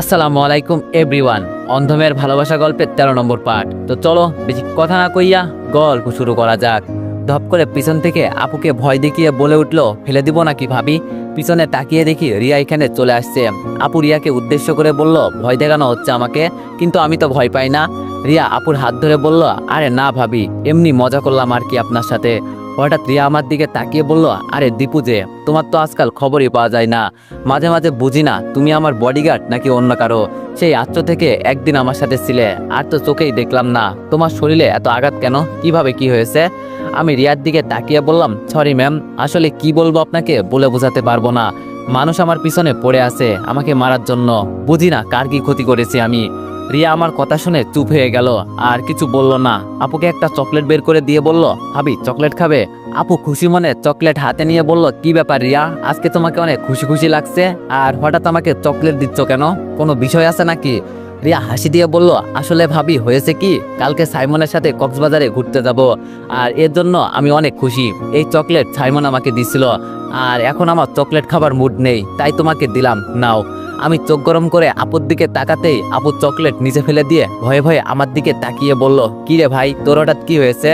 আসসালামু আলাইকুম এভরিওয়ান অন্ধমের ভালোবাসা গল্পের তেরো নম্বর পার্ট তো চলো, বেশি কথা না কইয়া গল্প শুরু করা যাক। ধপ করে পিছন থেকে আপুকে ভয় দেখিয়ে বলে উঠল, ফেলে দিব নাকি ভাবি? পিছনে তাকিয়ে দেখি রিয়া এখানে চলে আসছে। আপু রিয়াকে উদ্দেশ্য করে বলল, ভয় দেখানো হচ্ছে আমাকে, কিন্তু আমি তো ভয় পাই না। রিয়া আপুর হাত ধরে বলল, আরে না ভাবি, এমনি মজা করলাম আর কি আপনার সাথে। হঠাৎ রিয়া আমার দিকে তাকিয়ে বলল, আরে দীপু যে, তোমার তো আজকাল খবরই পাওয়া যায় না। মাঝে মাঝে বুঝি না তুমি আমার বডিগার্ড নাকি অন্য কারও। সেই আত্ম থেকে একদিন আমার সাথে ছিলে, আর তো চোখেই দেখলাম না। তোমার শরীরে এত আঘাত কেন? কীভাবে কি হয়েছে? আমি রিয়ার দিকে তাকিয়ে বললাম, সরি ম্যাম, আসলে কি বলব আপনাকে বলে বোঝাতে পারব না। মানুষ আমার পিছনে পড়ে আছে আমাকে মারার জন্য। বুঝি না কার কি ক্ষতি করেছি আমি। রিয়া আমার কথা শুনে চুপ হয়ে গেল, আর কিছু বলল না। আপুকে একটা চকলেট বের করে দিয়ে বলল, ভাবি, চকলেট খাবে? আপু খুশি মনে চকলেট হাতে নিয়ে বলল, কি ব্যাপার রিয়া? আজকে তোমাকে অনেক খুশি খুশি লাগছে, আর হঠাৎ আমাকে চকলেট দিচ্ছ কেন? কোনো বিষয় আছে নাকি? রিয়া হাসি দিয়ে বলল, আসলে ভাবি, হয়েছে কি? কালকে সাইমনের সাথে কক্সবাজারে ঘুরতে যাব, আর এর জন্য আমি অনেক খুশি। এই চকলেট সাইমন আমাকে দিছিল, আর এখন আমার চকলেট খাবার মুড নেই, তাই তোমাকে দিলাম, নাও। আমি চোখ গরম করে আপুর দিকে তাকাতেই আপু চকলেট নিচে ফেলে দিয়ে ভয়ে ভয়ে আমার দিকে তাকিয়ে বলল, কি রে ভাই, তোর হঠাৎ কি হয়েছে?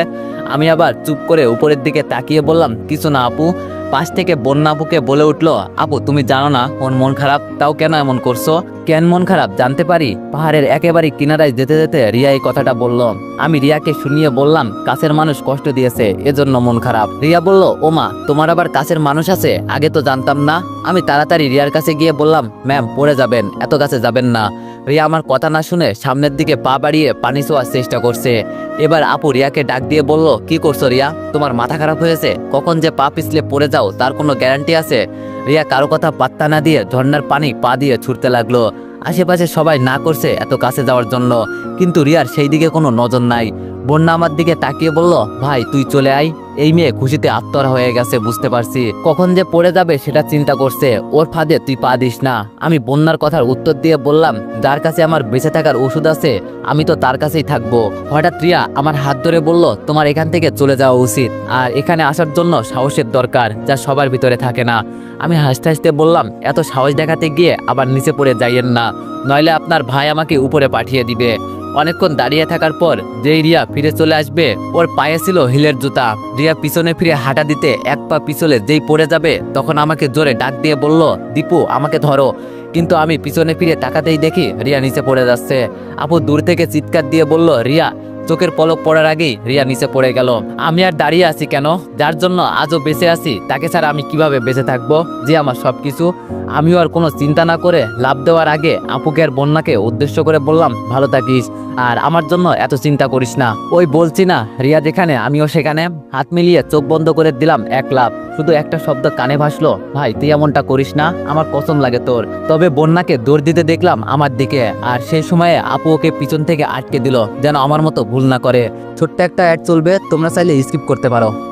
আমি আবার চুপ করে উপরের দিকে তাকিয়ে বললাম, কিছু না আপু পাশ থেকে বন্যা আপুকে বলে উঠল, আপু, তুমি জানো না ওর মন খারাপ? তাও কেন এমন করছ? কেন মন খারাপ? জানতে পারি? পাহাড়ের একেবারে কিনারায় যেতে যেতে রিয়া এই কথাটা বলল। আমি রিয়াকে শুনিয়ে বললাম, কাছের মানুষ কষ্ট দিয়েছে, এজন্য মন খারাপ। রিয়া বলল ওমা তোমার আবার কাছের মানুষ আছে? আগে তো জানতাম না। আমি তাড়াতাড়ি রিয়ার কাছে গিয়ে বললাম, ম্যাম, পড়ে যাবেন, এত কাছে যাবেন না। রিয়া আমার কথা না শুনে সামনের দিকে পা বাড়িয়ে পানি ছোঁয়ার চেষ্টা করছে। এবার আপু রিয়াকে ডাক দিয়ে বলল, কি করছ রিয়া? তোমার মাথা খারাপ হয়েছে? কখন যে পা পিছলে পড়ে যাও, তার কোনো গ্যারান্টি আছে? রিয়া কারও কথা পাত্তা না দিয়ে ঝর্নার পানি পা দিয়ে ছুটতে লাগল। আশেপাশে সবাই না করছে এত কাছে যাওয়ার জন্য। কিন্তু রিয়ার সেই দিকে কোনো নজর নাই। বন্যা আমার দিকে তাকিয়ে বলল, ভাই, তুই চলে আয়। এই মেয়ে খুশিতে আত্মরা হয়ে গেছে, বুঝতে পারছি। কখন যে পড়ে যাবে সেটা চিন্তা করছে। ওর ফাঁদে তুই পা দিস না। আমি বন্যার কথার উত্তর দিয়ে বললাম, যার কাছে আমার বেঁচে থাকার ওষুধ আছে, আমি তো তার কাছেই থাকব। হঠাৎ রিয়া আমার হাত ধরে বলল, তোমার এখান থেকে চলে যাওয়া উচিত। আর এখানে আসার জন্য সাহসের দরকার, যা সবার ভিতরে থাকে না। আমি হাসতে হাসতে বললাম, এত সাহস দেখাতে গিয়ে আবার নিচে পড়ে যাইয়েন না। নইলে আপনার ভাই আমাকে উপরে পাঠিয়ে দিবে। অনেকক্ষণ দাঁড়িয়ে থাকার পর যেই রিয়া ফিরে চলে আসবে, ওর পায়ে ছিল হিলের জুতা। রিয়া পিছনে ফিরে হাঁটা দিতে এক পা পিছলে যেই পড়ে যাবে, তখন আমাকে জোরে ডাক দিয়ে বলল, দীপু, আমাকে ধরো। কিন্তু আমি পিছনে ফিরে তাকাতেই দেখি রিয়া নিচে পড়ে যাচ্ছে। আপু দূর থেকে চিৎকার দিয়ে বলল, রিয়া চোখের পলক পড়ার আগেই রিয়া নিচে পড়ে গেল। আমি আর দাঁড়িয়ে আছি কেন? যার জন্য আজও বেঁচে আছি, তাকে ছাড়া আমি কীভাবে বেঁচে থাকব? যে আমার সবকিছু। আমিও আর কোনো চিন্তা না করে লাভ দেওয়ার আগে আপুকে আর বন্যাকে উদ্দেশ্য করে বললাম, ভালো থাকিস। আর আমার জন্য এত চিন্তা করিস না। ওই বলছি না, রিয়া যেখানে, আমিও সেখানে। হাত মিলিয়ে চোখ বন্ধ করে দিলাম এক লাভ শুধু একটা শব্দ কানে ভাসলো, ভাই, তুই এমনটা করিস না, আমার কসম লাগে তোর। তবে বন্যাকে দৌড় দিতে দেখলাম আমার দিকে, আর সেই সময়ে আপু ওকে পিছন থেকে আটকে দিল, যেন আমার মতো ভুল না করে। ছোট্ট একটা অ্যাড চলবে, তোমরা চাইলে স্কিপ করতে পারো।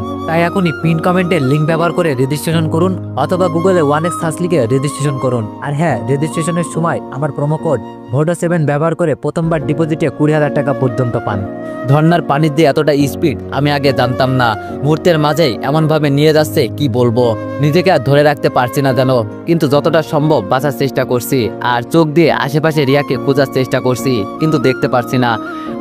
তাই এখনই পিন কমেন্টের লিঙ্ক ব্যবহার করে রেজিস্ট্রেশন করুন অথবা গুগলে ওয়ান এক্স সার্চ লিখে রেজিস্ট্রেশন করুন। আর হ্যাঁ রেজিস্ট্রেশনের সময় আমার প্রোমো কোড ভোটো সেভেন ব্যবহার করে প্রথমবার ডিপোজিটে কুড়ি হাজার টাকা পর্যন্ত পান। ঝর্নার পানির দিয়ে এতটা স্পিড আমি আগে জানতাম না। মুহূর্তের মাঝেই এমনভাবে নিয়ে যাচ্ছে, কি বলব? নিজেকে আর ধরে রাখতে পারছি না যেন, কিন্তু যতটা সম্ভব বাঁচার চেষ্টা করছি। আর চোখ দিয়ে আশেপাশে রিয়াকে খোঁজার চেষ্টা করছি, কিন্তু দেখতে পারছি না।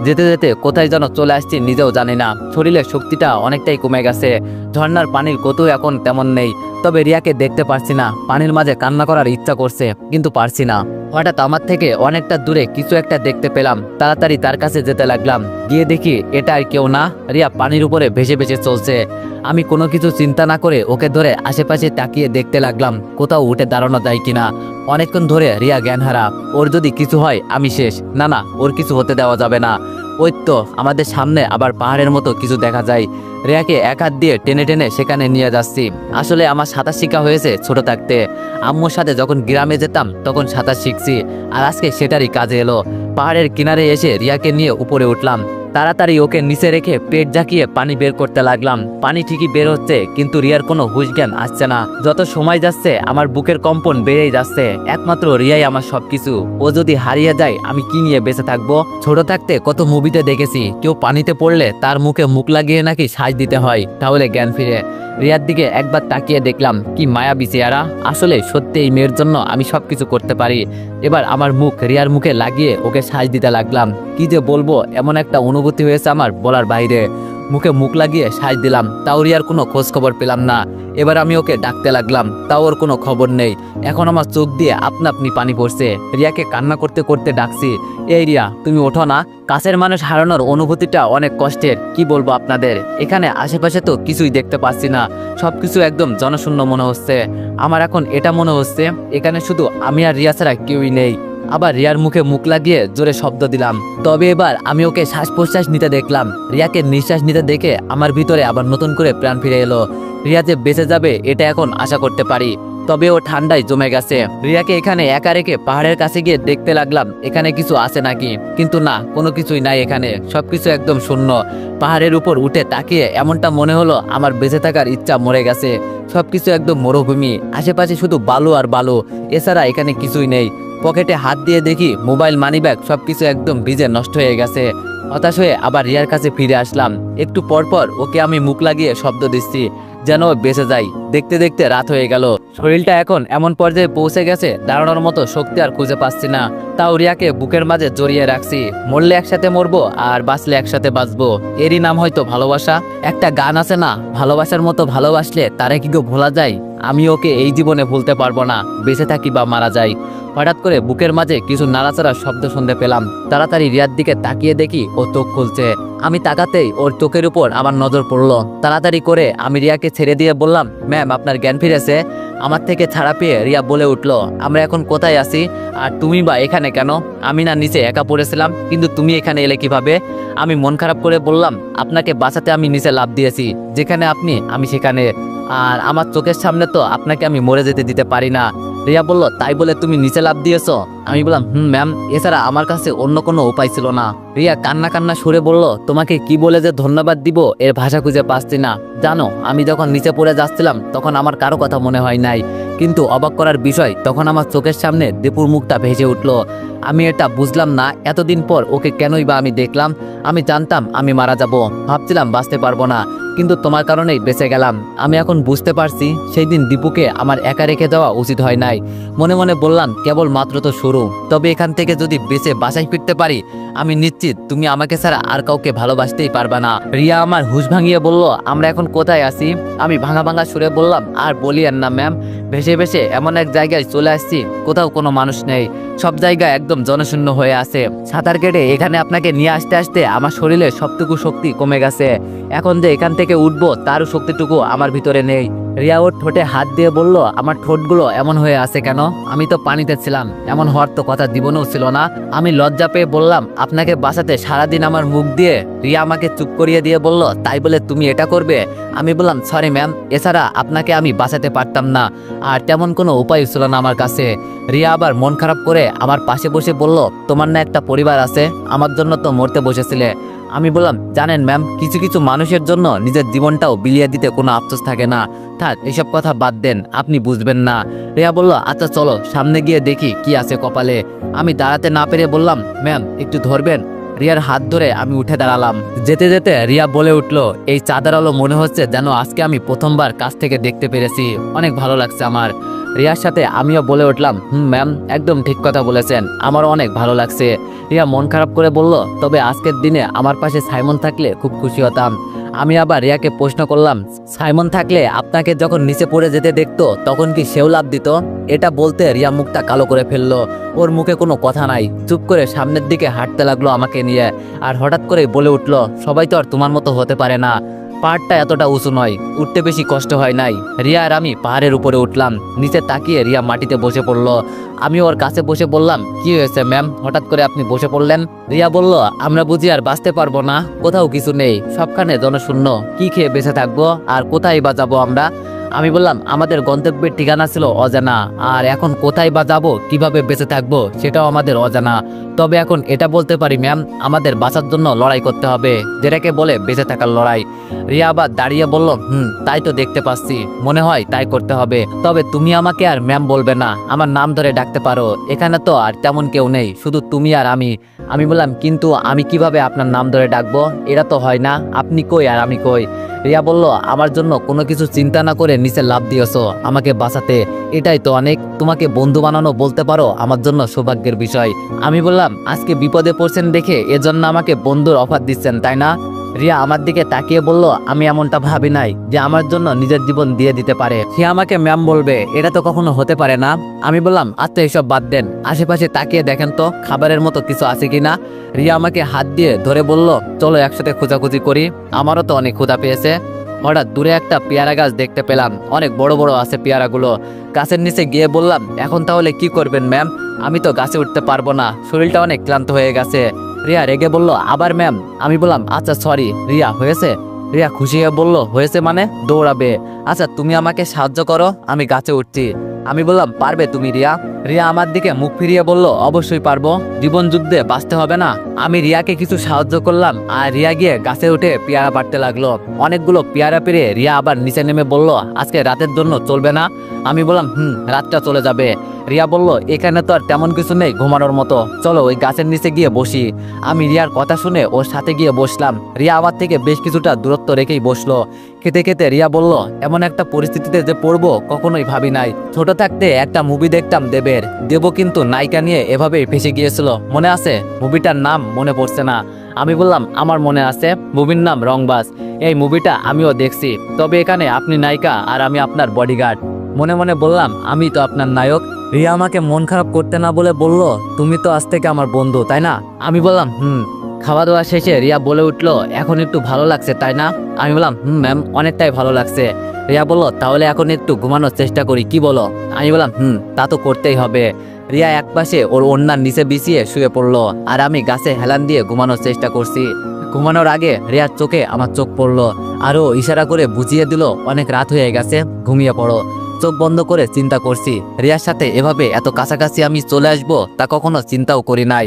যেতে যেতে কোথায় যেন চলে আসছি নিজেও জানি না। শরীরের শক্তিটা অনেকটাই কমে গেছে। ঝর্নার পানির কতু এখন তেমন নেই। তবে রিয়াকে দেখতে পারছি না। পানির মাঝে কান্না করার ইচ্ছা করছে, কিন্তু পারছি না। হঠাৎ আমার থেকে অনেকটা দূরে কিছু একটা দেখতে পেলাম। তাড়াতাড়ি তার কাছে যেতে লাগলাম। গিয়ে দেখি এটা আর কেউ না। রিয়া পানির উপরে ভেসে ভেসে চলছে। আমি কোনো কিছু চিন্তা না করে ওকে ধরে আশেপাশে তাকিয়ে দেখতে লাগলাম। কোথাও উঠে দাঁড়ানো যায় কিনা। অনেকক্ষণ ধরে রিয়া জ্ঞান হারা ওর যদি কিছু হয়, আমি শেষ। না না, ওর কিছু হতে দেওয়া যাবে না। ওই তো, আমাদের সামনে আবার পাহাড়ের মতো কিছু দেখা যায়। রেয়াকে এক হাত দিয়ে টেনে টেনে সেখানে নিয়ে যাচ্ছি। আসলে আমার সাঁতার শিক্ষা হয়েছে ছোট থাকতে। আম্মুর সাথে যখন গ্রামে যেতাম, তখন সাঁতার শিখছি। আর আজকে সেটারই কাজে এলো। পাহাড়ের কিনারে এসে রিয়াকে নিয়ে উপরে উঠলাম। তাড়াতাড়ি ওকে নিচে রেখে পেট ঝাঁকিয়ে পানি বের করতে লাগলাম। পানি ঠিকই বের হচ্ছে, কিন্তু রিয়ার কোনো হুশ জ্ঞান আসছে না। যত সময় যাচ্ছে, আমার বুকের কম্পন বেড়েই যাচ্ছে। একমাত্র রিয়াই আমার সবকিছু। ও যদি হারিয়ে যায়, আমি কি নিয়ে বেঁচে থাকব? ছোট থাকতে কত মুভিতে দেখেছি, কেউ পানিতে পড়লে তার মুখে মুখ লাগিয়ে নাকি সাজ দিতে হয়। তাহলে জ্ঞান ফিরে। রিয়ার দিকে একবার তাকিয়ে দেখলাম, কি মায়াবী চেহারা। আসলে সত্যি এই মেয়ের জন্য আমি সবকিছু করতে পারি। এবার আমার মুখ রিয়ার মুখে লাগিয়ে ওকে সাজ দিতে লাগলাম। কি যে বলব, এমন একটা অনুভূতি হয়েছে আমার বলার বাইরে। মুখে মুখ লাগিয়ে সাজ দিলাম। তাও রিয়ার কোনো খোঁজ খবর পেলাম না। এবার আমি ওকে ডাকতে লাগলাম। তাও ওর কোনো খবর নেই। এখন আমার চোখ দিয়ে আপনা আপনি পানি পড়ছে। রিয়াকে কান্না করতে করতে ডাকছি, এই রিয়া, তুমি ওঠো না। কাছের মানুষ হারানোর অনুভূতিটা অনেক কষ্টের। কি বলব আপনাদের? এখানে আশেপাশে তো কিছুই দেখতে পাচ্ছি না। সবকিছু একদম জনশূন্য মনে হচ্ছে। আমার এখন এটা মনে হচ্ছে, এখানে শুধু আমি আর রিয়া ছাড়া কেউই নেই। আবার রিয়ার মুখে মুখ লাগিয়ে জোরে শব্দ দিলাম। তবে এবার আমি ওকে শ্বাস প্রশ্বাস নিতে দেখলাম। রিয়াকে নিঃশ্বাস নিতে দেখে আমার ভিতরে আবার নতুন করে প্রাণ ফিরে এলো। রিয়া যে বেঁচে যাবে, এটা এখন আশা করতে পারি। তবে ও ঠান্ডায় জমে গেছে। রিয়াকে এখানে একা রেখে পাহাড়ের কাছে গিয়ে দেখতে লাগলাম, এখানে কিছু আছে নাকি? কিন্তু না, কোনো কিছুই নাই এখানে। সবকিছু একদম শূন্য। পাহাড়ের উপর উঠে তাকিয়ে এমনটা মনে হলো আমার বেঁচে থাকার ইচ্ছা মরে গেছে। সবকিছু একদম মরুভূমি। আশেপাশে শুধু বালু আর বালু। এছাড়া এখানে কিছুই নেই। পকেটে হাত দিয়ে দেখি মোবাইল, মানিব্যাগ সবকিছু একদম ভিজে নষ্ট হয়ে গেছে। হতাশ হয়ে আবার রিয়ার কাছে ফিরে আসলাম। একটু পরপর ওকে আমি মুখ লাগিয়ে শব্দ দিচ্ছি, যেন বেঁচে যাই দেখতে দেখতে রাত হয়ে গেল। শরীরটা এখন এমন পর্যায়ে পৌঁছে গেছে, দাঁড়ানোর মতো শক্তি আর খুঁজে পাচ্ছি না। তাও রিয়াকে বুকের মাঝে জড়িয়ে রাখছি। মরলে একসাথে মরবো আর বাঁচলে একসাথে বাঁচবো। এরই নাম হয়তো ভালোবাসা। একটা গান আছে না? ভালোবাসার মতো ভালোবাসলে তারে কি গো ভোলা যায়? আমি ওকে এই জীবনে ভুলতে পারব না, বেঁচে থাকি বা মারা যাই। হঠাৎ করে বুকের মাঝে কিছু নাড়াচাড়ার শব্দ শুনতে পেলাম। তাড়াতাড়ি রিয়ার দিকে তাকিয়ে দেখি ও চোখ খুলছে। আমি তাকাতেই ওর চোখের উপর আমার নজর পড়ল। তাড়াতাড়ি করে আমি রিয়াকে ছেড়ে দিয়ে বললাম, ম্যাম, আপনার জ্ঞান ফিরেছে। আমার থেকে ছাড়া পেয়ে রিয়া বলে উঠল, আমরা এখন কোথায় আছি? আর তুমি বা এখানে কেন? আমি না নিচে একা পড়েছিলাম, কিন্তু তুমি এখানে এলে কীভাবে? আমি মন খারাপ করে বললাম, আপনাকে বাঁচাতে আমি নিচে লাভ দিয়েছি। যেখানে আপনি, আমি সেখানে। আর আমার চোখের সামনে তো আপনাকে আমি মরে যেতে দিতে পারি না। রিয়া বলল, তাই বলে তুমি নিচে লাভ দিয়েছ? আমি বললাম, হুম, ম্যাম, এছাড়া আমার কাছে অন্য কোনো উপায় ছিল না। রিয়া কান্না কান্না সুরে বলল, তোমাকে কি বলে যে ধন্যবাদ দিব, এর ভাষা খুঁজে পাচ্ছি না। জানো, আমি যখন নিচে পড়ে যাচ্ছিলাম, তখন আমার কারও কথা মনে হয় নাই। কিন্তু অবাক করার বিষয়, তখন আমার চোখের সামনে দীপুর মুখটা ভেসে উঠল। আমি এটা বুঝলাম না, এতদিন পর ওকে কেনই বা আমি দেখলাম। আমি জানতাম আমি মারা যাব, ভাবছিলাম বাঁচতে পারব না, কিন্তু তোমার কারণেই বেঁচে গেলাম। আমি এখন বুঝতে পারছি, সেই দিন দীপুকে আমার একা রেখে দেওয়া উচিত হয় নাই। মনে মনে বললাম কেবল মাত্র তো শুরু। তবে এখান থেকে যদি বেঁচে বাসায় ফিরতে পারি, আমি নিশ্চিত তুমি আমাকে ছাড়া আর কাউকে ভালোবাসতেই পারবা না। রিয়া আমার হুশ ভাঙিয়ে বলল, আমরা এখন কোথায় আছি? আমি ভাঙা ভাঙা সুরে বললাম, আর বলি আর না, ম্যাম। ভেসে ভেসে এমন এক জায়গায় চলে আসছি, কোথাও কোনো মানুষ নেই। সব জায়গা একদম জনশূন্য হয়ে আছে। সাঁতার কেটে এখানে আপনাকে নিয়ে আসতে আসতে আমার শরীরে সবটুকু শক্তি কমে গেছে। এখন যে এখান থেকে উঠবো, তারও শক্তিটুকু আমার ভিতরে নেই। রিয়া ওর ঠোঁটে হাত দিয়ে বলল, আমার ঠোঁটগুলো এমন হয়ে আছে কেন? আমি তো পানিতে ছিলাম। এমন হওয়ার তো কথা জীবনেও ছিল না। আমি লজ্জা পেয়ে বললাম, আপনাকে বাঁচাতে সারাদিন আমার মুখ দিয়ে রিয়া আমাকে চুপ করিয়ে দিয়ে বলল, তাই বলে তুমি এটা করবে? আমি বললাম সরি ম্যাম এছাড়া আপনাকে আমি বাঁচাতে পারতাম না। আর তেমন কোনো উপায় ছিল না আমার কাছে। রিয়া আবার মন খারাপ করে আমার পাশে বসে বলল, তোমার না একটা পরিবার আছে? আমার জন্য তো মরতে বসেছিলে। আমি বললাম, জানেন ম্যাম, কিছু কিছু মানুষের জন্য নিজের জীবনটাও বিলিয়ে দিতে কোনো আফসোস থাকে না। থাক, এসব কথা বাদ দেন, আপনি বুঝবেন না। রিয়া বলল আচ্ছা চলো, সামনে গিয়ে দেখি কি আছে কপালে। আমি দাঁড়াতে না পেরে বললাম, ম্যাম, একটু ধরবেন? রিয়ার হাত ধরে আমি উঠে দাঁড়ালাম। যেতে যেতে রিয়া বলে উঠল, এই চাঁদের আলো মনে হচ্ছে যেন আজকে আমি প্রথমবার কাছ থেকে দেখতে পেরেছি। অনেক ভালো লাগছে আমার। রিয়ার সাথে আমিও বলে উঠলাম, হুম, ম্যাম, একদম ঠিক কথা বলেছেন। আমারও অনেক ভালো লাগছে। রিয়া মন খারাপ করে বলল, তবে আজকের দিনে আমার পাশে সাইমন থাকলে খুব খুশি হতাম। আমি আবার রিয়াকে প্রশ্ন করলাম, সাইমন থাকলে আপনাকে যখন নিচে পড়ে যেতে দেখতো, তখন কি সেও লাভ দিত? এটা বলতে রিয়া মুখটা কালো করে ফেলল। ওর মুখে কোনো কথা নাই। চুপ করে সামনের দিকে হাঁটতে লাগল আমাকে নিয়ে। আর হঠাৎ করে বলে উঠল, সবাই তো আর তোমার মতো হতে পারে না। পাহাড়টা এতটা উঁচু নয়, উঠতে বেশি কষ্ট হয় নাই। রিয়া আর আমি পাহাড়ের উপরে উঠলাম, নিচে তাকিয়ে রিয়া মাটিতে বসে পড়ল। আমি ওর কাছে বসে বললাম, কি হয়েছে, ম্যাম? হঠাৎ করে আপনি বসে পড়লেন? রিয়া বলল, আমরা বুঝি আর বাঁচতে পারব না, কোথাও কিছু নেই, সবখানে জনশূন্য। কি খেয়ে বেঁচে থাকব, আর কোথায় বা যাব আমরা? আমি বললাম, আমাদের গন্তব্যের ঠিকানা ছিল অজানা, আর এখন কোথায় বা যাব, কীভাবে বেঁচে থাকব, সেটাও আমাদের অজানা। তবে এখন এটা বলতে পারি ম্যাম আমাদের বাঁচার জন্য লড়াই করতে হবে। যেটাকে বলে বেঁচে থাকার লড়াই। রিয়া আবার দাঁড়িয়ে বলল, হুম, তাই তো দেখতে পাচ্ছি। মনে হয় তাই করতে হবে। তবে তুমি আমাকে আর ম্যাম বলবে না। আমার নাম ধরে ডাকতে পারো। এখানে তো আর তেমন কেউ নেই, শুধু তুমি আর আমি। আমি বললাম, কিন্তু আমি কীভাবে আপনার নাম ধরে ডাকবো? এটা তো হয় না। আপনি কই আর আমি কই? রিয়া বলল, আমার জন্য কোনো কিছু চিন্তা না করে নিচে লাভ দিয়েছ। আমাকে বাঁচাতে এটাই তো অনেক। তোমাকে বন্ধু বানানো বলতে পারো, আমার জন্য সৌভাগ্যের বিষয়। আমি বললাম, আজকে বিপদে পড়ছেন দেখে এজন্য আমাকে বন্ধুর অফার দিচ্ছেন, তাই না? রিয়া আমার দিকে তাকিয়ে বলল, আমি এমনটা ভাবি নাই যে আমার জন্য নিজের জীবন দিয়ে দিতে পারে। সে আমাকে ম্যাম বলবে, এটা তো কখনো হতে পারে না। আমি বললাম আচ্ছা এসব বাদ দেন। আশেপাশে তাকিয়ে দেখেন তো, খাবারের মতো কিছু আছে কিনা? রিয়া আমাকে হাত দিয়ে ধরে বলল, চলো একসাথে খোঁজাখুঁজি করি। আমারও তো অনেক ক্ষুধা পেয়েছে। হঠাৎ দূরে একটা পেয়ারা গাছ দেখতে পেলাম। অনেক বড় বড় আছে পেয়ারাগুলো। গাছের নিচে গিয়ে বললাম, এখন তাহলে কি করবেন, ম্যাম? আমি তো গাছে উঠতে পারব না। শরীরটা অনেক ক্লান্ত হয়ে গেছে। রিয়া রেগে বলল, আবার ম্যাম আমি বললাম আচ্ছা সরি রিয়া, হয়েছে? রিয়া খুশি হয়ে বলল, হয়েছে মানে? দৌড়াবে। আচ্ছা তুমি আমাকে সাহায্য করো, আমি গাছে উঠছি। আমি বললাম, পারবে তুমি, রিয়া? রিয়া আমার দিকে মুখ ফিরিয়ে বলল, অবশ্যই পারব। জীবন যুদ্ধে বাঁচতে হবে না। আমি রিয়াকে কিছু সাহায্য করলাম আর রিয়া গিয়ে গাছে উঠে পেয়ারা পাড়তে লাগল। অনেকগুলো পেয়ারা পেরে রিয়া আবার নিচে নেমে বলল, আজকে রাতের জন্য চলবে না? আমি বললাম, হুম, রাতটা চলে যাবে। রিয়া বলল, এখানে তো আর তেমন কিছু নেই ঘুমানোর মতো। চলো ওই গাছের নিচে গিয়ে বসি। আমি রিয়ার কথা শুনে ওর সাথে গিয়ে বসলাম। রিয়া আমার থেকে বেশ কিছুটা দূরত্ব রেখেই বসল। খেতে খেতে রিয়া বলল, এমন একটা পরিস্থিতিতে যে পড়ব কখনোই ভাবি নাই। ছোট থাকতে একটা মুভি দেখতাম দেবের। দেব কিন্তু নায়িকা নিয়ে এভাবেই ফেসে গিয়েছিল। মনে আছে? মুভিটার নাম মনে পড়ছে না। আমি বললাম, আমার মনে আছে। মুভির নাম রংবাজ। এই মুভিটা আমিও দেখছি। তবে এখানে আপনি নায়িকা আর আমি আপনার বডিগার্ড মনে মনে বললাম, আমি তো আপনার নায়ক। রিয়া আমাকে মন খারাপ করতে না বলে বলল, তুমি তো আজ থেকে আমার বন্ধু, তাই না? আমি বললাম, হুম। খাওয়া দাওয়া শেষে রিয়া বলে উঠল, এখন একটু ভালো লাগছে, তাই না? আমি বললাম, হুম, ম্যাম, অনেকটাই ভালো লাগছে। রিয়া বলল, তাহলে এখন একটু ঘুমানোর চেষ্টা করি, কি বলো? আমি বললাম, হুম, তা তো করতেই হবে। রিয়া একপাশে ওর ওড়নার নিচে বিছিয়ে শুয়ে পড়ল, আর আমি গাছে হেলান দিয়ে ঘুমানোর চেষ্টা করছি। ঘুমানোর আগে রিয়ার চোখে আমার চোখ পড়ল আরও ইশারা করে বুঝিয়ে দিল, অনেক রাত হয়ে গেছে, ঘুমিয়ে পড়ো। চোখ বন্ধ করে চিন্তা করছি, রিয়ার সাথে এভাবে এত কাছাকাছি আমি চলে আসব, তা কখনো চিন্তাও করি নাই।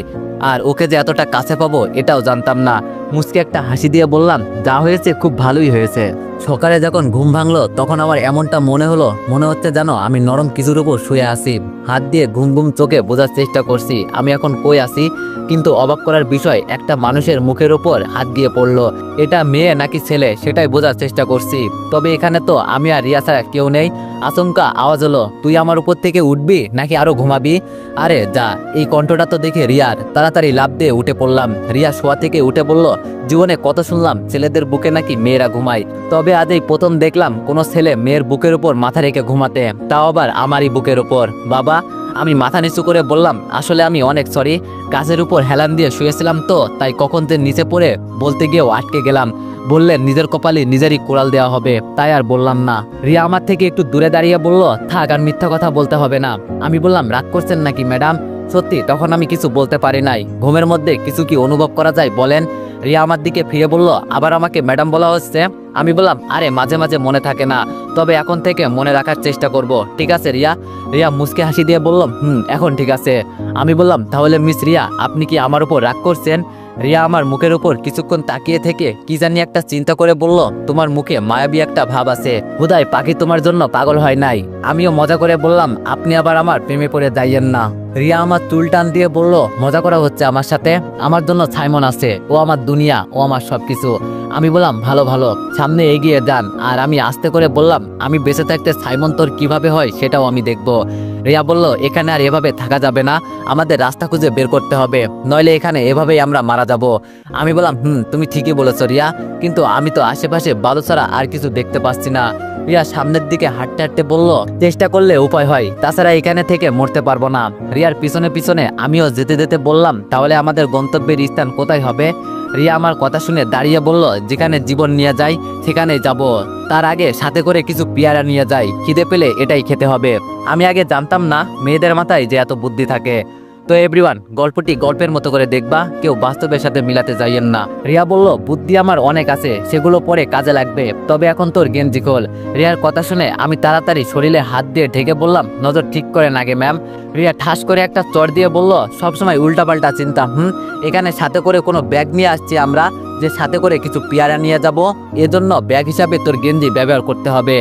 আর ওকে যে এতটা কাছে পাবো এটাও জানতাম না। মুসকে একটা হাসি দিয়ে বললাম, যা হয়েছে খুব ভালোই হয়েছে। সকালে যখন ঘুম ভাঙলো, তখন আমার এমনটা মনে হলো, মনে হচ্ছে যেন আমি নরম কিছুর উপর শুয়ে আছি। হাত দিয়ে ঘুম ঘুম চোখে বোঝার চেষ্টা করছি, আমি এখন কই আছি? কিন্তু অবাক করার বিষয়, একটা মানুষের মুখের উপর হাত দিয়ে পড়ল। এটা মেয়ে নাকি ছেলে, সেটাই বোঝার চেষ্টা করছি। তবে এখানে তো আমি আর রিয়া ছাড়া কেউ নেই। আচমকা আওয়াজ হলো, তুই আমার উপর থেকে উঠবি নাকি আরও ঘুমাবি? আরে যা, এই কণ্ঠটা তো দেখে রিয়ার তাড়াতাড়ি লাভ দিয়ে উঠে পড়লাম। রিয়া শোয়া থেকে উঠে বলল, জীবনে কত শুনলাম, ছেলেদের বুকে নাকি মেয়েরা ঘুমায়? তবে আজ এই প্রথম দেখলাম কোনো ছেলে মেয়ের বুকের উপর মাথা রেখে ঘুমাতে। তাও আবার আমারই বুকের উপর। বাবা, আমি মাথা নিচু করে বললাম, আসলে আমি অনেক সরি গাছের উপর হেলান দিয়ে শুয়েছিলাম তো, তাই কখন যে নিচে পড়ে বলতে গিয়েও আটকে গেলাম। বললেন নিজের কপালে নিজেরই কোড়াল দেওয়া হবে। তাই আর বললাম না। রিয়া আমার থেকে একটু দূরে দাঁড়িয়ে বলল, থাক, আর মিথ্যা কথা বলতে হবে না। আমি বললাম, রাগ করছেন নাকি, ম্যাডাম? সত্যি, তখন আমি কিছু বলতে পারি নাই। ঘুমের মধ্যে কিছু কি অনুভব করা যায় বলেন? রিয়া আমার দিকে ফিরে বলল, আবার আমাকে ম্যাডাম বলা হচ্ছে? আমি বললাম, আরে, মাঝে মাঝে মনে থাকে না, তবে এখন থেকে মনে রাখার চেষ্টা করব। ঠিক আছে, রিয়া। রিয়া মুসকে হাসি দিয়ে বললাম হুম, এখন ঠিক আছে। আমি বললাম, তাহলে মিস রিয়া, আপনি কি আমার উপর রাগ করছেন? রিয়া আমার মুখের উপর কিছুক্ষণ তাকিয়ে থেকে কি জানি একটা চিন্তা করে বলল, তোমার মুখে মায়াবী একটা ভাব আছে। হুদাই পাখি তোমার জন্য পাগল হয় নাই। আমিও মজা করে বললাম, আপনি আবার আমার প্রেমে পড়ে যাইয়েন না। রিয়া আমার চুল টান দিয়ে বলল, মজা করা হচ্ছে আমার সাথে? আমার জন্য ছাইমন আছে। ও আমার দুনিয়া, ও আমার সবকিছু। আমি বললাম, ভালো ভালো। সামনে এগিয়ে যান। আর আমি আস্তে করে বললাম, আমি বেঁচে থাকতে সাইমন তোর কীভাবে হয় সেটাও আমি দেখব। রিয়া বলল, এখানে আর এভাবে থাকা যাবে না। আমাদের রাস্তা খুঁজে বের করতে হবে। নইলে এখানে এভাবেই আমরা মারা যাব। আমি বললাম, হুম, তুমি ঠিকই বলেছ রিয়া। কিন্তু আমি তো আশেপাশে বালু ছাড়া আর কিছু দেখতে পাচ্ছি না। রিয়া সামনের দিকে হাঁটতে হাঁটতে বলল, চেষ্টা করলে উপায় হয়। তাছাড়া এখানে থেকে মরতে পারব না। রিয়ার পিছনে পিছনে আমিও যেতে যেতে বললাম, তাহলে আমাদের গন্তব্যের স্থান কোথায় হবে? রিয়া আমার কথা শুনে দাঁড়িয়ে বলল, যেখানে জীবন নিয়ে যায় সেখানে যাব। তার আগে সাথে করে কিছু পেয়ারা নিয়ে যাই। খিদে পেলে এটাই খেতে হবে। আমি আগে জানতাম না, মেয়েদের মাথায় যে এত বুদ্ধি থাকে। তো এভরিওয়ান গল্পটি গল্পের মতো করে দেখবা, কেউ বাস্তবের সাথে মিলাতে যাইয়েন না। রিয়া বলল, বুদ্ধি আমার অনেক আছে, সেগুলো পরে কাজে লাগবে। তবে এখন তোর গেঞ্জি খোল রিয়ার কথা শুনে আমি তাড়াতাড়ি শরীরে হাত দিয়ে ঢেকে বললাম, নজর ঠিক করেন আগে ম্যাম রিয়া ঠাস করে একটা চর দিয়ে বলল, সবসময় উল্টাপাল্টা চিন্তা, হুম? এখানে সাথে করে কোনো ব্যাগ নিয়ে আসছি আমরা। যে সাথে করে কিছু পেয়ারা নিয়ে যাব, এজন্য ব্যাগ হিসাবে তোর গেঞ্জি ব্যবহার করতে হবে।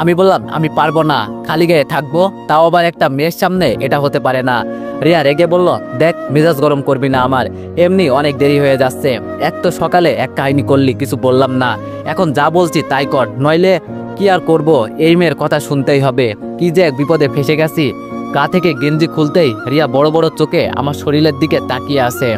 আমি বললাম, আমি পারব না, খালি গায়ে থাকব। তাও আবার একটা মেয়ের সামনে এটা হতে পারে না। রিয়া রেগে বলল, দেখ, মেজাজ গরম করবি না আমার। এমনি অনেক দেরি হয়ে যাচ্ছে। এক তো সকালে এক কাহিনী করলি, কিছু বললাম না। এখন যা বলছি তাই কর, নইলে কি আর করব? এই মেয়ের কথা শুনতেই হবে। কি যে এক বিপদে ফেসে গেছি। গা থেকে গেঞ্জি খুলতেই রিয়া বড় বড় চোখে আমার শরীরের দিকে তাকিয়ে আছে।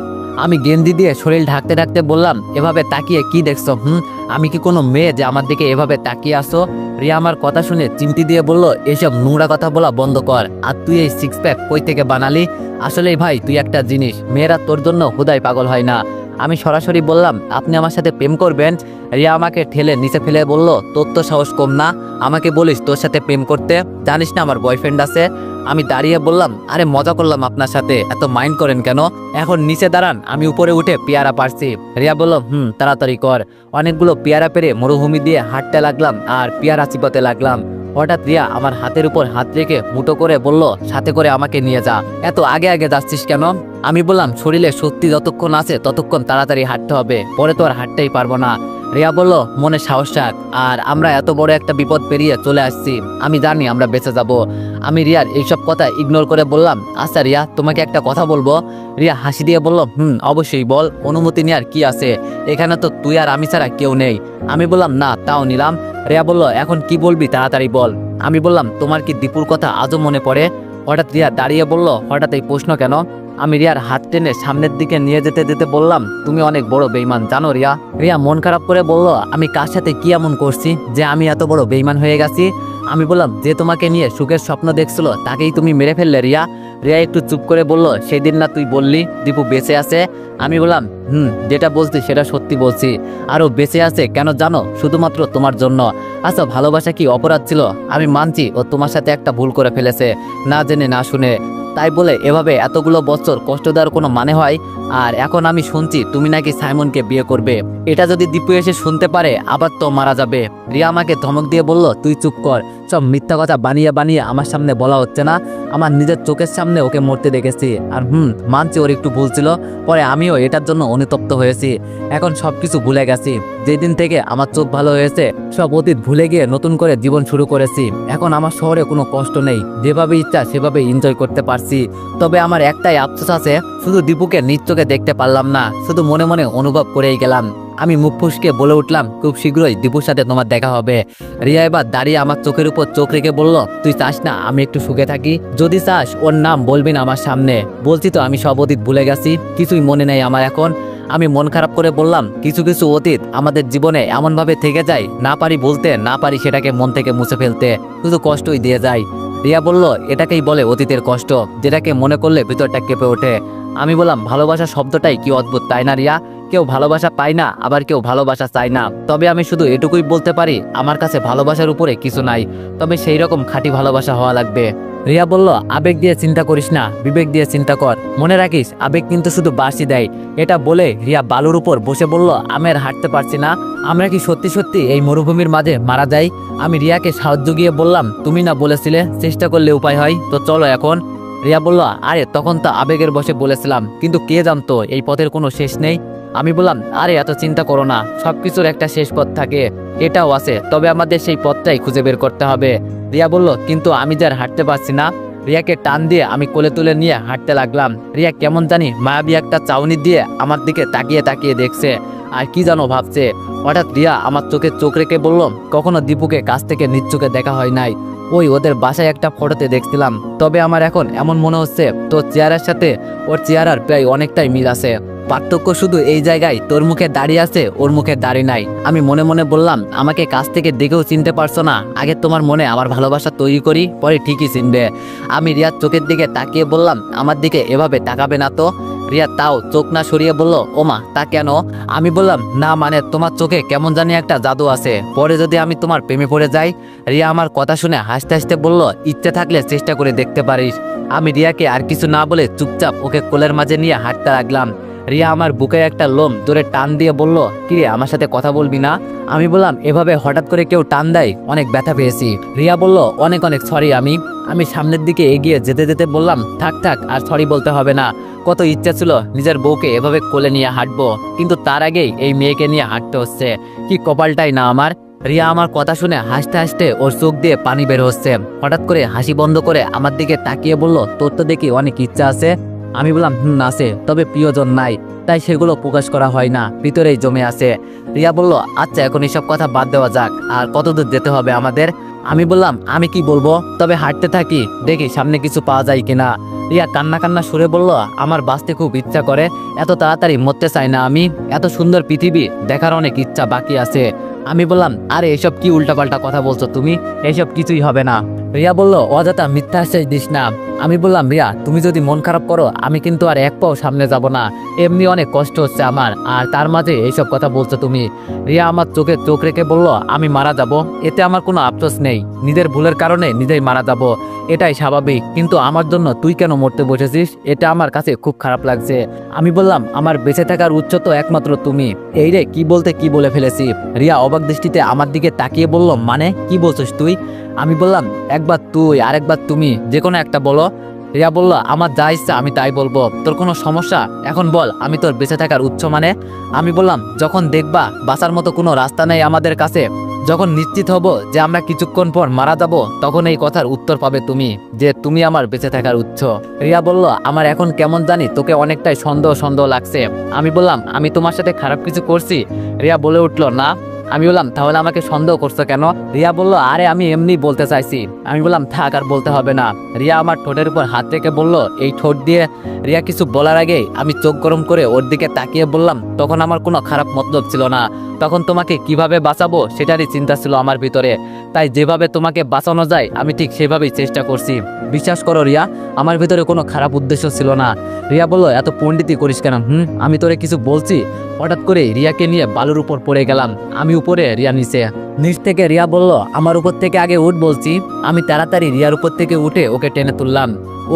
আমি গেঞ্জি দিয়ে শরীর ঢাকতে ঢাকতে বললাম, এভাবে তাকিয়ে কি দেখছ, হুম? আমি কি কোনো মেয়ে যে আমার দিকে এভাবে তাকিয়ে আসো রিয়া আমার কথা শুনে চিমটি দিয়ে বলল, এসব নোংরা কথা বলা বন্ধ কর। আর তুই এই সিক্স প্যাক কই থেকে বানালি? আসলে ভাই, তুই একটা জিনিস। মেয়েরা তোর জন্য হুদাই পাগল হয় না। আমি সরাসরি বললাম, আপনি আমার সাথে প্রেম করবেন? রিয়া আমাকে ঠেলে নিচে ফেলে বলল, তোর তো সাহস কম না। আমাকে বলিস তোর সাথে প্রেম করতে? জানিস না আমার বয়ফ্রেন্ড আছে? আমি দাঁড়িয়ে বললাম, আরে মজা করলাম আপনার সাথে, এত মাইন্ড করেন কেন? এখন নিচে দাঁড়ান, আমি উপরে উঠে পেয়ারা পারছি রিয়া বলল, হুম, তাড়াতাড়ি কর। অনেকগুলো পেয়ারা পেরে মরুভূমি দিয়ে হাঁটতে লাগলাম আর পেয়ারা চিপাতে লাগলাম। হঠাৎ রিয়া আমার হাতের উপর হাত রেখে মুটো করে বলল, সাথে করে আমাকে নিয়ে যা। এত আগে আগে যাচ্ছিস কেন? আমি বললাম, শরীরে সত্যি যতক্ষণ আছে ততক্ষণ তাড়াতাড়ি হাঁটতে হবে। পরে তো আর হাঁটতেই পারব না। রিয়া বলল, মনে সাহস রাখ। আর আমরা এত বড় একটা বিপদ পেরিয়ে চলে আসছি। আমি জানি আমরা বেঁচে যাব আমি রিয়ার এইসব কথা ইগনোর করে বললাম আচ্ছা রিয়া, তোমাকে একটা কথা বলব? রিয়া হাসি দিয়ে বলল, হুম, অবশ্যই বল, অনুমতি নেওয়ার কি আছে? এখানে তো তুই আর আমি ছাড়া কেউ নেই আমি বললাম, না, তাও নিলাম রিয়া বলল, এখন কি বলবি তাড়াতাড়ি বল আমি বললাম, তোমার কি দীপুর কথা আজও মনে পড়ে হঠাৎ রিয়া দাঁড়িয়ে বলল, হঠাৎ এই প্রশ্ন কেন? আমি রিয়ার হাত টেনে সামনের দিকে নিয়ে যেতে যেতে বললাম, তুমি অনেক বড় বেইমান জানো রিয়া? রিয়া মন খারাপ করে বলল, আমি কার সাথে কি এমন করছি যে আমি এত বড় বেইমান হয়ে গেছি? আমি বললাম, যে তোমাকে নিয়ে সুখের স্বপ্ন দেখছিল, তাকেই তুমি মেরে ফেললে রিয়া। রিয়া একটু চুপ করে বলল, সেদিন না তুই বললি, দীপু বেঁচে আছে? আমি বললাম, হুম, যেটা বলছি সেটা সত্যি বলছি। আরও বেঁচে আছে, কেন জানো? শুধুমাত্র তোমার জন্য। আচ্ছা ভালোবাসা কি অপরাধ ছিল? আমি মানছি ও তোমার সাথে একটা ভুল করে ফেলেছে, না জেনে না শুনে। তাই বলে এভাবে এতগুলো বছর কষ্ট দেওয়ার কোনো মানে হয়? আর এখন আমি শুনছি তুমি নাকি সাইমনকে বিয়ে করবে। এটা যদি দীপু এসে শুনতে পারে, আবার তো মারা যাবে। রিয়া আমাকে ধমক দিয়ে বলল, তুই চুপ কর। সব মিথ্যা কথা বানিয়ে বানিয়ে আমার সামনে বলা হচ্ছে না। আমার নিজের চোখের সামনে ওকে মরতে দেখেছি। আর হুম, মানছি ওর একটু ভুল ছিল। পরে আমিও এটার জন্য অনুতপ্ত হয়েছি। এখন সব কিছু ভুলে গেছি। যেদিন থেকে আমার চোখ ভালো হয়েছে, সব অতীত ভুলে গিয়ে নতুন করে জীবন শুরু করেছি। এখন আমার শহরে কোনো কষ্ট নেই। যেভাবে ইচ্ছা, সেভাবে এনজয় করতে পারছি। তবে আমার একটাই আফসোস আছে, শুধু দীপুকে নিজ চোখে দেখতে পারলাম না। শুধু মনে মনে অনুভব করেই গেলাম। আমি মুখ ফুসকে বলে উঠলাম, খুব শীঘ্রই দীপুর সাথে তোমার দেখা হবে। রিয়া এবার দাঁড়িয়ে আমার চোখের উপর চোখ রেখে বলল, তুই চাস না আমি একটু সুখে থাকি? যদি চাস, ওর নাম বলবি না আমার সামনে। বলছি তো, আমি সব অতীত ভুলে গেছি, কিছুই মনে নেই আমার এখন। আমি মন খারাপ করে বললাম, কিছু কিছু অতীত আমাদের জীবনে এমনভাবে থেকে যায়, না পারি বলতে, না পারি সেটাকে মন থেকে মুছে ফেলতে, শুধু কষ্টই দিয়ে যায়। রিয়া বলল, এটাকেই বলে অতীতের কষ্ট, যেটাকে মনে করলে ভিতরটা কেঁপে ওঠে। আমি বললাম ভালোবাসা শব্দটাই কি অদ্ভুত, তাই না রিয়া? কেউ ভালোবাসা পায় না, আবার কেউ ভালোবাসা চায় না। তবে আমি শুধু এটুকুই বলতে পারি, আমার কাছে ভালোবাসার উপরে কিছু নাই, তবে সেই রকম খাঁটি ভালোবাসা হওয়া লাগবে। রিয়া বলল, আবেগ দিয়ে চিন্তা করিস না, বিবেক দিয়ে চিন্তা কর। মনে রাখিস, আবেগ কিন্তু শুধু বাসি দেয়। এটা বলে রিয়া বালুর উপর বসে বলল আমি আর হাঁটতে পারছি না, আমরা কি সত্যি সত্যি এই মরুভূমির মাঝে মারা যাই? আমি রিয়াকে সাহায্য গিয়ে বললাম, তুমি না বলেছিলে, চেষ্টা করলে উপায় হয়, তো চলো এখন। রিয়া বলল, আরে, তখন তো আবেগের বসে বলেছিলাম, কিন্তু কে জানতো, এই পথের কোনো শেষ নেই? আমি বললাম, আরে, এত চিন্তা করো না, সবকিছুর একটা শেষ পথ থাকে, এটাও আছে, তবে আমাদের সেই পথটাই খুঁজে বের করতে হবে। রিয়া বলল, কিন্তু আমি যার হাঁটতে পারছি না। রিয়াকে টান দিয়ে আমি কোলে তুলে নিয়ে হাঁটতে লাগলাম। রিয়া কেমন জানি মায়াবী একটা চাউনি দিয়ে আমার দিকে তাকিয়ে তাকিয়ে দেখছে, আর কি জানো ভাবছে। হঠাৎ রিয়া আমার চোখে চোখ রেখে বলল, কখনো দীপুকে কাছ থেকে নিজ চোখে দেখা হয় নাই। ওই ওদের বাসায় একটা ফটোতে দেখছিলাম, তবে আমার এখন এমন মনে হচ্ছে, তোর চেয়ারের সাথে ওর চেয়ারার প্রায় অনেকটাই মিল আছে। পার্থক্য শুধু এই জায়গায় তোর মুখে দাঁড়িয়ে আছে, ওর মুখে দাঁড়িয়ে নাই। আমি মনে মনে বললাম, আমাকে কাছ থেকে দেখেও চিনতে পারছ না। আগে তোমার মনে আমার ভালোবাসা তৈরি করি, পরে ঠিকই চিনবে। আমি রিয়ার চোখের দিকে তাকিয়ে বললাম, আমার দিকে এভাবে তাকাবে না তো? রিয়া তাও চোখ না সরিয়ে বলল ওমা তা কেন? আমি বললাম, না মানে তোমার চোখে কেমন জানি একটা জাদু আছে। পরে যদি আমি তোমার প্রেমে পড়ে যাই, রিয়া আমার কথা শুনে হাসতে হাসতে বলল, ইচ্ছে থাকলে চেষ্টা করে দেখতে পারিস। আমি রিয়াকে আর কিছু না বলে চুপচাপ ওকে কোলের মাঝে নিয়ে হাঁটতে লাগলাম। রিয়া আমার বুকে একটা লোম ধরে টান দিয়ে বলল কিরে আমার সাথে কথা বলবি না? আমি বললাম, এভাবে হঠাৎ করে কেউ টান দেয়? অনেক ব্যথা পেয়েছি। রিয়া বলল, অনেক অনেক সরি আমি। আমি সামনের দিকে এগিয়ে যেতে যেতে বললাম, থাক থাক, আর সরি বলতে হবে না। কত ইচ্ছা ছিল নিজের বউকে এভাবে কোলে নিয়ে হাঁটবো, কিন্তু তার আগেই এই মেয়েকে নিয়ে হাঁটতে হচ্ছে। কি কপালটাই না আমার? রিয়া আমার কথা শুনে হাসতে হাসতে ওর চোখ দিয়ে পানি বের হচ্ছে। হঠাৎ করে হাসি বন্ধ করে আমার দিকে তাকিয়ে বলল, তোর তো দেখি অনেক ইচ্ছা আছে। আমি বললাম, হুম, আছে, তবে প্রিয়জন নাই, তাই সেগুলো প্রকাশ করা হয় না, ভিতরেই জমে আছে। রিয়া বলল আচ্ছা এখন এসব কথা বাদ দেওয়া যাক, আর কতদূর যেতে হবে আমাদের? আমি বললাম, আমি কি বলব, তবে হাঁটতে থাকি, দেখি সামনে কিছু পাওয়া যায় কিনা। রিয়া কান্না কান্না সুরে বলল, আমার বাঁচতে খুব ইচ্ছা করে, এত তাড়াতাড়ি মরতে চাই না আমি, এত সুন্দর পৃথিবী, দেখার অনেক ইচ্ছা বাকি আছে। আমি বললাম, আরে, এসব কি উল্টাপাল্টা কথা বলছো তুমি? এসব কিছুই হবে না। রিয়া বলল, অযথা মিথ্যা আশ্বাস দিস না। আমি বললাম, রিয়া, তুমি যদি মন খারাপ করো, আমি কিন্তু আর এক পাও সামনে যাব না। এমনি অনেক কষ্ট হচ্ছে আমার, আর তার মাঝে এইসব কথা বলছো তুমি। রিয়া আমার চোখে চোখ রেখে বলল, আমি মারা যাব, এতে আমার কোনো আফসোস নেই। নিজের ভুলের কারণে নিজেই মারা যাব, এটাই স্বাভাবিক। কিন্তু আমার জন্য তুই কেন মরতে বসেছিস? এটা আমার কাছে খুব খারাপ লাগছে। আমি বললাম, আমার বেঁচে থাকার উচ্চ তো একমাত্র তুমি। এই রে, কি বলতে কি বলে ফেলেছি? রিয়া অবাক দৃষ্টিতে আমার দিকে তাকিয়ে বলল মানে? কি বলছিস তুই? আমি বললাম, একবার তুই আরেকবার তুমি যে কোনো একটা বলো। রিয়া বলল, আমার যা ইচ্ছা আমি তাই বলব। তোর কোনো সমস্যা? এখন বল, আমি তোর বেঁচে থাকার উৎস মানে? আমি বললাম, যখন দেখবা বাঁচার মতো কোনো রাস্তা নেই আমাদের কাছে, যখন নিশ্চিত হব যে আমরা কিছুক্ষণ পর মারা যাব, তখন এই কথার উত্তর পাবে তুমি, যে তুমি আমার বেঁচে থাকার উৎস। রিয়া বলল, আমার এখন কেমন জানি তোকে অনেকটাই সন্দেহ সন্দেহ লাগছে। আমি বললাম, আমি তোমার সাথে খারাপ কিছু করছি? রিয়া বলে উঠল, না। আমি বললাম, তাহলে আমাকে সন্দেহ করছ কেন? রিয়া বলল, আরে, আমি এমনি বলতে চাইছি। আমি বললাম, থাক, আর বলতে হবে না। রিয়া আমার ঠোঁটের উপর হাত রেখে বলল, এই ঠোঁট দিয়ে রিয়া কিছু বলার আগেই আমি চোখ গরম করে ওর দিকে তাকিয়ে বললাম, তখন আমার কোনো খারাপ মতলব ছিল না। তখন তোমাকে কীভাবে বাঁচাবো সেটারই চিন্তা ছিল আমার ভিতরে। তাই যেভাবে তোমাকে বাঁচানো যায়, আমি ঠিক সেভাবেই চেষ্টা করছি। বিশ্বাস করো রিয়া, আমার ভিতরে কোনো খারাপ উদ্দেশ্য ছিল না। রিয়া বলল, এত পণ্ডিতই করিস কেন? হুম, আমি তোরে কিছু বলছি? হঠাৎ করে রিয়াকে নিয়ে বালুর উপর পড়ে গেলাম। আমি উপরে রিয়া নিচে নিচ থেকে রিয়া বলল, আমার উপর থেকে আগে উঠ, বলছি। আমি তাড়াতাড়ি রিয়ার উপর থেকে উঠে ওকে টেনে তুললাম।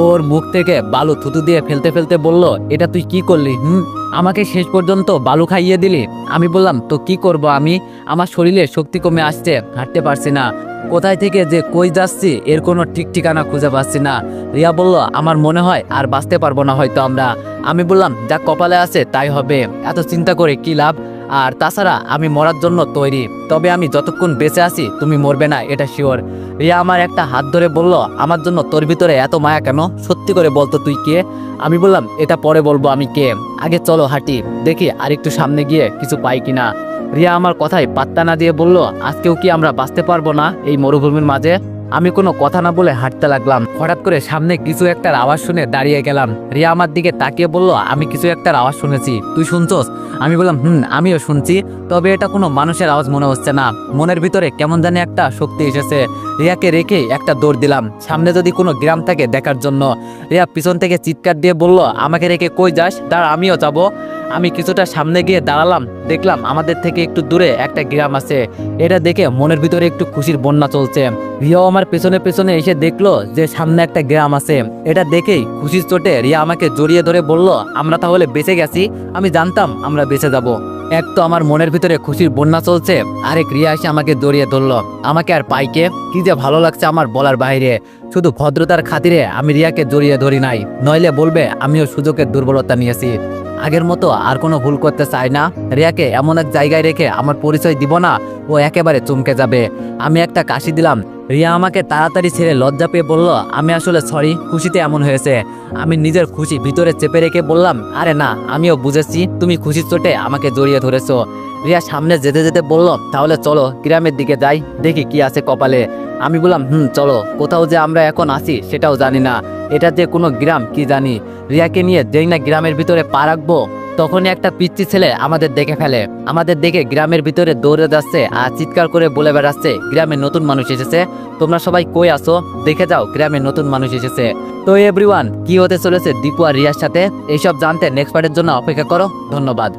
ওর মুখ থেকে বালু থুতু দিয়ে ফেলতে ফেলতে বলল, এটা তুই কি করলি, হুম? আমাকে শেষ পর্যন্ত বালু খাইয়ে দিলি? আমি বললাম, তো কি করব আমি? আমার শরীরে শক্তি কমে আসছে, হাঁটতে পারছি না। কোথায় থেকে যে কই যাচ্ছি, এর কোনো ঠিক ঠিকানা খুঁজে পাচ্ছি না। রিয়া বলল, আমার মনে হয় আর বাঁচতে পারব না হয়তো আমরা। আমি বললাম, যা কপালে আছে তাই হবে। এত চিন্তা করে কি লাভ? আর তাছাড়া আমি মরার জন্য তৈরি। তবে আমি যতক্ষণ বেঁচে আছি, তুমি মরবে না, এটা শিওর রিয়া আমার একটা হাত ধরে বলল, আমার জন্য তোর ভিতরে এত মায়া কেন? সত্যি করে বলতো তুই কে? আমি বললাম, এটা পরে বলব আমি কে। আগে চলো হাঁটি, দেখি আর একটু সামনে গিয়ে কিছু পাই কিনা। রিয়া আমার কথায় পাত্তা না দিয়ে বলল, আজকেও কি আমরা বাঁচতে পারব না এই মরুভূমির মাঝে? আমি কোনো কথা না বলে হাঁটতে লাগলাম। হঠাৎ করে সামনে কিছু একটার আওয়াজ শুনে দাঁড়িয়ে গেলাম। রিয়া আমার দিকে তাকিয়ে বলল, আমি কিছু একটার আওয়াজ শুনেছি। তুই শুনছস? আমি বললাম, হুম, আমিও শুনছি। তবে এটা কোনো মানুষের আওয়াজ মনে হচ্ছে না। মনের ভিতরে কেমন জানি একটা শক্তি এসেছে। রিয়াকে রেখে একটা দৌড় দিলাম। সামনে যদি কোনো গ্রাম থাকে দেখার জন্য। রিয়া পিছন থেকে চিৎকার দিয়ে বলল, আমাকে রেখে কই যাস? তার আমিও যাব। আমি কিছুটা সামনে গিয়ে দাঁড়ালাম। দেখলাম আমাদের থেকে একটু দূরে একটা গ্রাম আছে। এটা দেখে মনের ভিতরে একটু খুশির বন্যা চলছে। রিয়াও আমার পেছনে পেছনে এসে দেখল যে সামনে একটা গ্রাম আছে। এটা দেখেই খুশির চোটে রিয়া আমাকে জড়িয়ে ধরে বলল, আমরা তাহলে বেঁচে গেছি। আমি জানতাম আমরা বেঁচে যাব। এক তো আমার মনের ভিতরে খুশির বন্যা চলছে, আরেক রিয়া এসে আমাকে জড়িয়ে ধরলো। আমাকে আর পাইকে? কি যে ভালো লাগছে আমার বলার বাইরে। শুধু ভদ্রতার খাতিরে আমি রিয়াকে জড়িয়ে ধরি নাই, নইলে বলবে, আমিও সুযোগের দুর্বলতা নিয়েছি। আগের মতো আর কোনো ভুল করতে চাই না। রিয়াকে এমন এক জায়গায় রেখে আমার পরিচয় দিব না, ও একেবারে চমকে যাবে। আমি একটা কাশি দিলাম রিয়া আমাকে তাড়াতাড়ি ছেড়ে লজ্জা পেয়ে বলল, আমি আসলে সরি খুশিতে এমন হয়েছে। আমি নিজের খুশি ভিতরে চেপে রেখে বললাম, আরে না, আমিও বুঝেছি, তুমি খুশির চোটে আমাকে জড়িয়ে ধরেছো। রিয়া সামনে যেতে যেতে বলল, তাহলে চলো, গ্রামের দিকে যাই, দেখি কি আছে কপালে। আমি বললাম, হুম, চলো। কোথাও যে আমরা এখন আসি সেটাও জানি না। এটা যে কোনো গ্রাম, কি জানি। রিয়াকে নিয়ে যেই না গ্রামের ভিতরে পা রাখব, তখনই একটা পিচ্ছি ছেলে আমাদের দেখে ফেলে। আমাদের দেখে গ্রামের ভিতরে দৌড়ে যাচ্ছে আর চিৎকার করে বলে বেড়াচ্ছে গ্রামের নতুন মানুষ এসেছে। তোমরা সবাই কই আসো দেখে যাও গ্রামের নতুন মানুষ এসেছে। তো এভরিওয়ান কি হতে চলেছে দীপু আর রিয়ার সাথে? এইসব জানতে নেক্সট পার্টের জন্য অপেক্ষা করো। ধন্যবাদ।